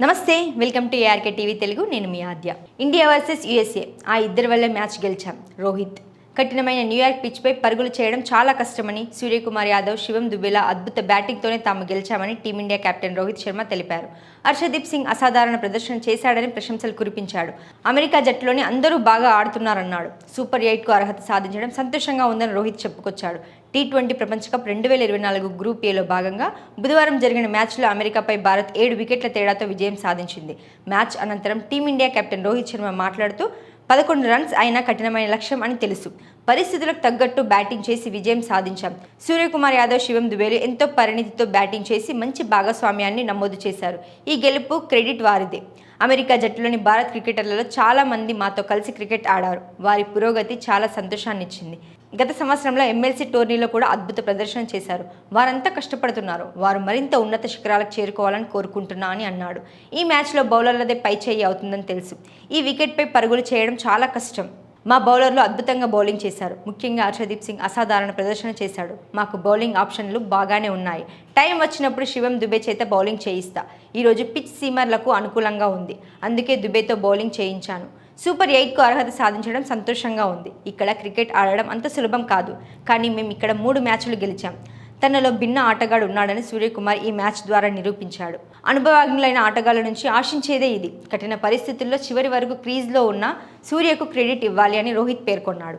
నమస్తే welcome to ARK TV Telugu. నేను మీ ఆద్య. ఇండియా వర్సెస్ యుఎస్ఏ ఆ ఇద్దరి వల్ల మ్యాచ్ గెలిచాం. రోహిత్. కఠినమైన న్యూయార్క్ పిచ్పై పరుగులు చేయడం చాలా కష్టమని సూర్యకుమార్ యాదవ్ శివం దుబేలా అద్భుత బ్యాటింగ్తోనే తాము గెలిచామని team India captain Rohit Sharma తెలిపారు. హర్షదీప్ సింగ్ అసాధారణ ప్రదర్శన చేశాడని ప్రశంసలు కురిపించాడు. అమెరికా జట్టులోని అందరూ బాగా ఆడుతున్నారన్నాడు. సూపర్ ఎయిట్కు అర్హత సాధించడం సంతోషంగా ఉందని రోహిత్ చెప్పుకొచ్చాడు. టీ ట్వంటీ ప్రపంచ కప్ రెండు వేల ఇరవై నాలుగు గ్రూప్ ఏలో భాగంగా బుధవారం జరిగిన మ్యాచ్లో అమెరికాపై భారత్ ఏడు వికెట్ల తేడాతో విజయం సాధించింది. మ్యాచ్ అనంతరం టీమిండియా కెప్టెన్ రోహిత్ శర్మ మాట్లాడుతూ పదకొండు రన్స్ అయినా కఠినమైన లక్ష్యం అని తెలుసు. పరిస్థితులకు తగ్గట్టు బ్యాటింగ్ చేసి విజయం సాధించాం. సూర్యకుమార్ యాదవ్ శివం దుబేలు ఎంతో పరిణితితో బ్యాటింగ్ చేసి మంచి భాగస్వామ్యాన్ని నమోదు చేశారు. ఈ గెలుపు క్రెడిట్ వారిదే. అమెరికా జట్టులోని భారత్ క్రికెటర్లలో చాలా మంది మాతో కలిసి క్రికెట్ ఆడారు. వారి పురోగతి చాలా సంతోషాన్నిచ్చింది. గత సంవత్సరంలో ఎమ్మెల్సీ టోర్నీలో కూడా అద్భుత ప్రదర్శన చేశారు. వారంతా కష్టపడుతున్నారు. వారు మరింత ఉన్నత శిఖరాలకు చేరుకోవాలని కోరుకుంటున్నా అని అన్నాడు. ఈ మ్యాచ్లో బౌలర్లదే పై చేయి అవుతుందని తెలుసు. ఈ వికెట్పై పరుగులు చేయడం చాలా కష్టం. మా బౌలర్లు అద్భుతంగా బౌలింగ్ చేశారు. ముఖ్యంగా హర్షదీప్ సింగ్ అసాధారణ ప్రదర్శన చేశాడు. మాకు బౌలింగ్ ఆప్షన్లు బాగానే ఉన్నాయి. టైం వచ్చినప్పుడు శివం దుబే చేత బౌలింగ్ చేయిస్తా. ఈరోజు పిచ్ సీమర్లకు అనుకూలంగా ఉంది. అందుకే దుబేతో బౌలింగ్ చేయించాను. సూపర్ ఎయిట్కు అర్హత సాధించడం సంతోషంగా ఉంది. ఇక్కడ క్రికెట్ ఆడడం అంత సులభం కాదు. కానీ మేము ఇక్కడ మూడు మ్యాచ్లు గెలిచాం. తనలో భిన్న ఆటగాడు ఉన్నాడని సూర్యకుమార్ ఈ మ్యాచ్ ద్వారా నిరూపించాడు. అనుభవజ్ఞులైన ఆటగాళ్ళ నుంచి ఆశించేదే ఇది. కఠిన పరిస్థితుల్లో చివరి వరకు క్రీజ్లో ఉన్న సూర్యకు క్రెడిట్ ఇవ్వాలి అని రోహిత్ పేర్కొన్నాడు.